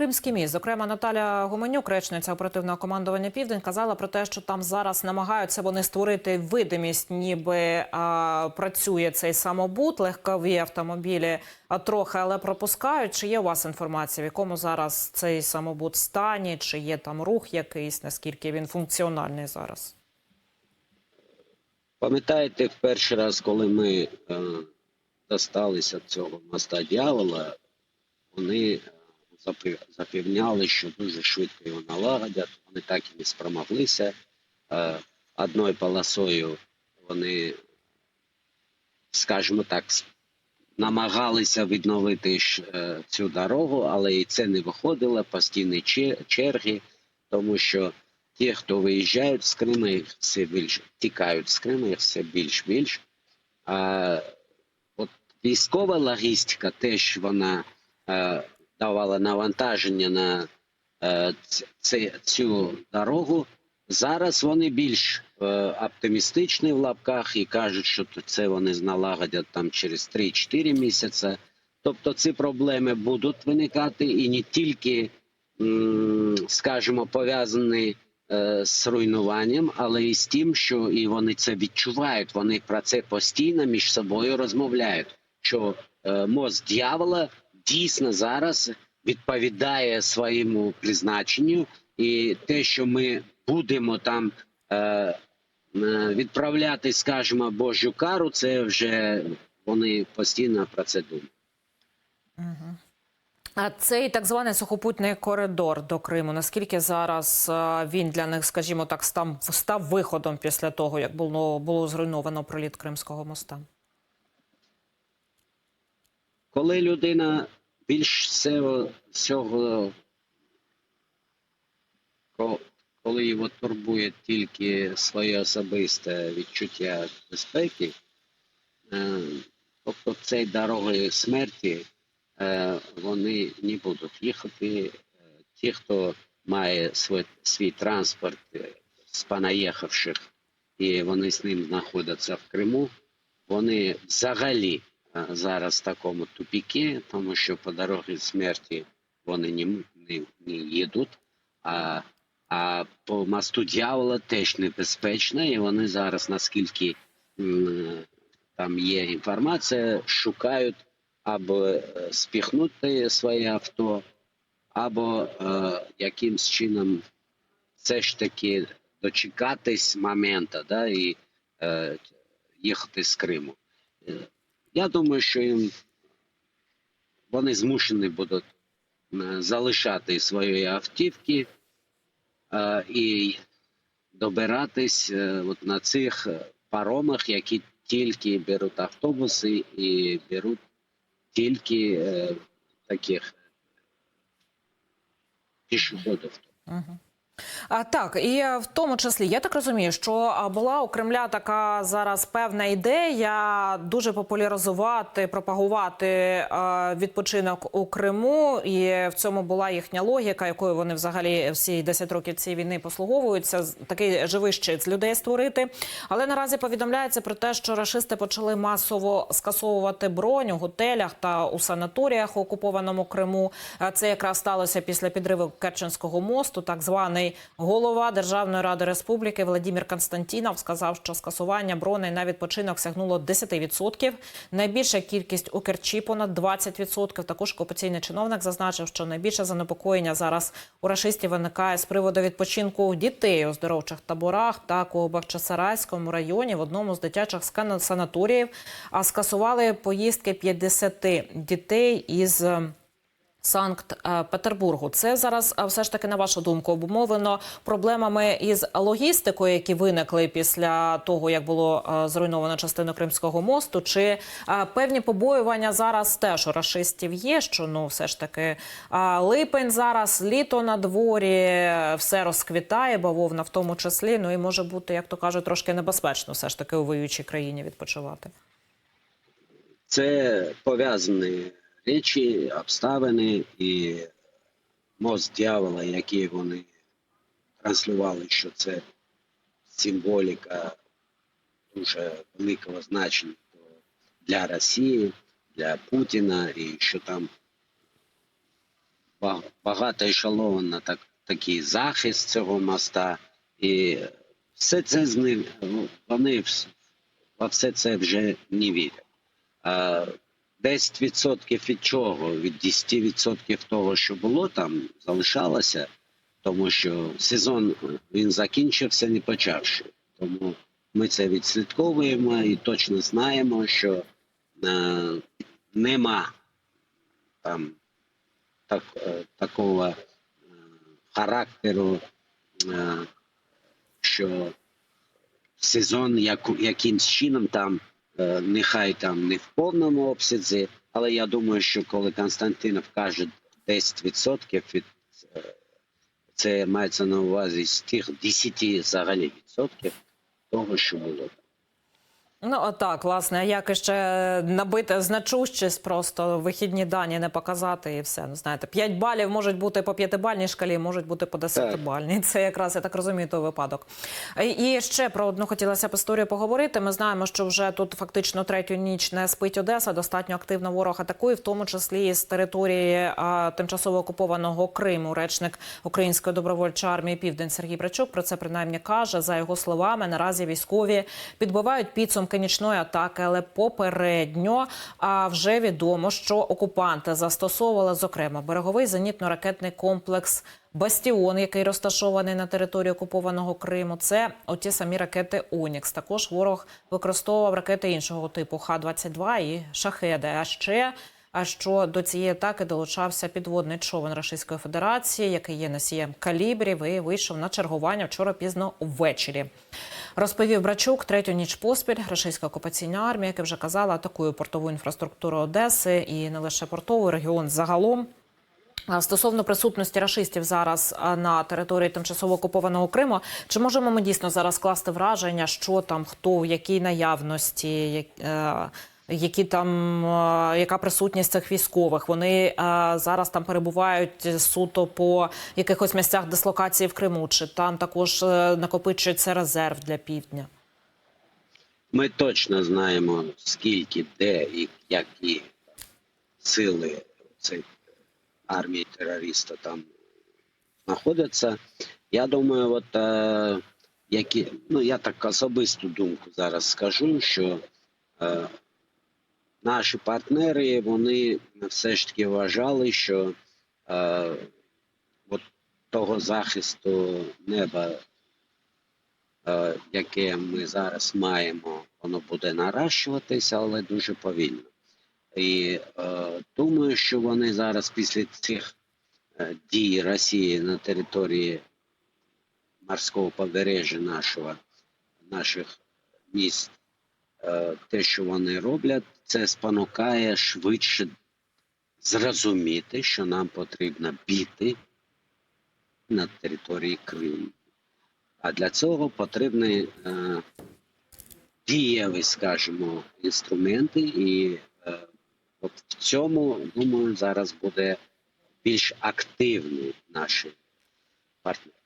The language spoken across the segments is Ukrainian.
Кримський міст. Зокрема, Наталя Гуменюк, речниця оперативного командування Південь, казала про те, що там зараз намагаються вони створити видимість, ніби а, працює цей самобут, легкові автомобілі а, трохи, але пропускають. Чи є у вас інформація, в якому зараз цей самобут стані, чи є там рух якийсь, наскільки він функціональний зараз? Пам'ятаєте, в перший раз, коли ми е, досталися цього моста дьявола, вони е, запевняли, що дуже швидко його налагодять. Вони так і не спромоглися. Е, одною полосою вони, скажімо так, намагалися відновити е, цю дорогу, але і це не виходило, постійні черги, тому що ті, хто виїжджають з Криму, їх все більше тікають з Криму, їх все більш більш. Військова логістика теж вона е, давала навантаження на е, цю дорогу. Зараз вони більш е, оптимістичні в лапках і кажуть, що це вони налагодять там через 3-4 місяці. Тобто ці проблеми будуть виникати і не тільки, скажімо, пов'язані е, з руйнуванням, але і з тим, що і вони це відчувають. Вони про це постійно між собою розмовляють. Що мост дьявола дійсно зараз відповідає своєму призначенню, і те, що ми будемо там е, е, відправляти, скажімо, Божу кару, це вже вони постійно про це думають. А цей так званий сухопутний коридор до Криму. Наскільки зараз він для них, скажімо так, став, став виходом після того, як було, було зруйновано проліт Кримського моста? Коли людина більш всього, коли його турбує тільки своє особисте відчуття безпеки, е, тобто цей дороги смерті, е, вони не будуть їхати. Е, Ті, хто має свій, свій транспорт з понаїхавших, і вони з ним знаходяться в Криму, вони взагалі зараз в такому тупіки, тому що по дорозі смерті вони не, не, не їдуть. А, а по мосту дьявола теж небезпечно, і вони зараз, наскільки там є інформація, шукають або е, спіхнути своє авто, або е, якимсь чином все ж таки дочекатись моменту да, і е, їхати з Криму. Е, Я думаю, що їм вони змушені будуть е, залишати свої автівки е, і добиратись е, от на цих е, паромах, які тільки беруть автобуси і беруть тільки е, таких пішоходів. А, так, і е, в тому числі я так розумію, що була у Кремля така зараз певна ідея дуже популяризувати, пропагувати е, відпочинок у Криму. І в цьому була їхня логіка, якою вони взагалі всі 10 років цієї війни послуговуються. Такий живий щит з людей створити. Але наразі повідомляється про те, що рашисти почали масово скасовувати бронь у готелях та у санаторіях у окупованому Криму. Е, Це якраз сталося після підриву Керченського мосту. Так званий голова Державної ради республіки Владимир Константінов сказав, що скасування броней на відпочинок сягнуло 10%. Найбільша кількість у Керчі понад 20%. Також окупаційний чиновник зазначив, що найбільше занепокоєння зараз у рашистів виникає з приводу відпочинку дітей у здоровчих таборах. Так у Бахчисарайському районі в одному з дитячих санаторіїв а скасували поїздки 50 дітей із. Е, Санкт-Петербургу. Це зараз а, все ж таки, на вашу думку, обумовлено проблемами із логістикою, які виникли після того, як було зруйновано частину Кримського мосту. Чи певні побоювання зараз теж у рашистів є? Що ну все ж таки липень зараз, літо на дворі, все розквітає, бавовна в тому числі. Ну і може бути, як то кажуть, трошки небезпечно, все ж таки у воюючій країні відпочивати. Це пов'язані речі, обставини і мост дьявола, який вони транслювали, що це символіка дуже великого значення для Росії, для Путіна, і що там ба- багатоешелонно так, такий захист цього моста. І все це з ним, ну, вони во все це вже не вірять. А 10% від чого? Від 10% того, що було там, залишалося, тому що сезон він закінчився, не почавши. Тому ми це відслідковуємо і точно знаємо, що е, нема там так, е, такого е, характеру, е, що сезон як, якимсь чином там, нехай там не в повному обсязі, але я думаю, що коли Константинов каже 10% від е, це мається на увазі з тих 10 взагалі відсотків того, що було. Ну так, власне, а як ще набити значущість, просто вихідні дані не показати і все. Ну знаєте, 5 балів можуть бути по п'ятибальній шкалі, можуть бути по десятибальній. Це якраз я так розумію той випадок. І і ще про одну хотілося б історію поговорити. Ми знаємо, що вже тут фактично третю ніч не спить Одеса. Достатньо активно ворог атакує, в тому числі з території а, тимчасово окупованого Криму. Речник Української добровольчої армії Південь Сергій Брачук про це принаймні каже. За його словами, наразі військові підбивають підсумки нічної атаки, але попередньо вже відомо, що окупанти застосовували зокрема береговий зенітно-ракетний комплекс. Бастіон, який розташований на території окупованого Криму, це оті самі ракети Онікс. Також ворог використовував ракети іншого типу Х-22 і шахеди. А ще а що до цієї атаки долучався підводний човен Російської Федерації, який є носієм калібрів і вийшов на чергування вчора пізно ввечері. Розповів Брачук третю ніч поспіль. Російська окупаційна армія, як я вже казала, атакує портову інфраструктуру Одеси і не лише портову регіон загалом. Стосовно присутності рашистів зараз на території тимчасово окупованого Криму, чи можемо ми дійсно зараз скласти враження, що там, хто в якій наявності, як- е, які там е, яка присутність цих військових? Вони е, зараз там перебувають суто по якихось місцях дислокації в Криму, чи там також е, накопичується резерв для півдня? Ми точно знаємо, скільки, де і які сили цієї армії терориста там знаходяться. Я думаю, от е, які, ну я так особисту думку зараз скажу, що е, наші партнери вони все ж таки вважали, що е, от того захисту неба е, яке ми зараз маємо, воно буде наращуватися, але дуже повільно. І е, думаю, що вони зараз після цих е, дій Росії на території морського побережжя нашого, наших міст, те, що вони роблять, це спонукає швидше зрозуміти, що нам потрібно біти на території Криму. А для цього потрібні е, дієві, скажімо, інструменти, і е, от в цьому, думаю, зараз буде більш активні наші партнери.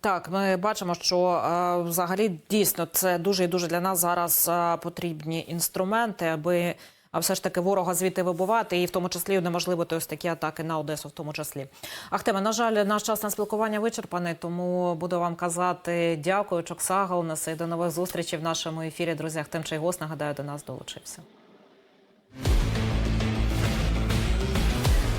Так, ми бачимо, що е, взагалі дійсно це дуже і дуже для нас зараз е, потрібні інструменти, аби все ж таки ворога звідти вибивати, і в тому числі унеможливити ось такі атаки на Одесу, в тому числі. Ахтеме, на жаль, наш час на спілкування вичерпаний, тому буду вам казати дякую, Чоксагал, і до нових зустрічей в нашому ефірі. Друзі, Ахтем Чайгос, нагадаю, до нас долучився.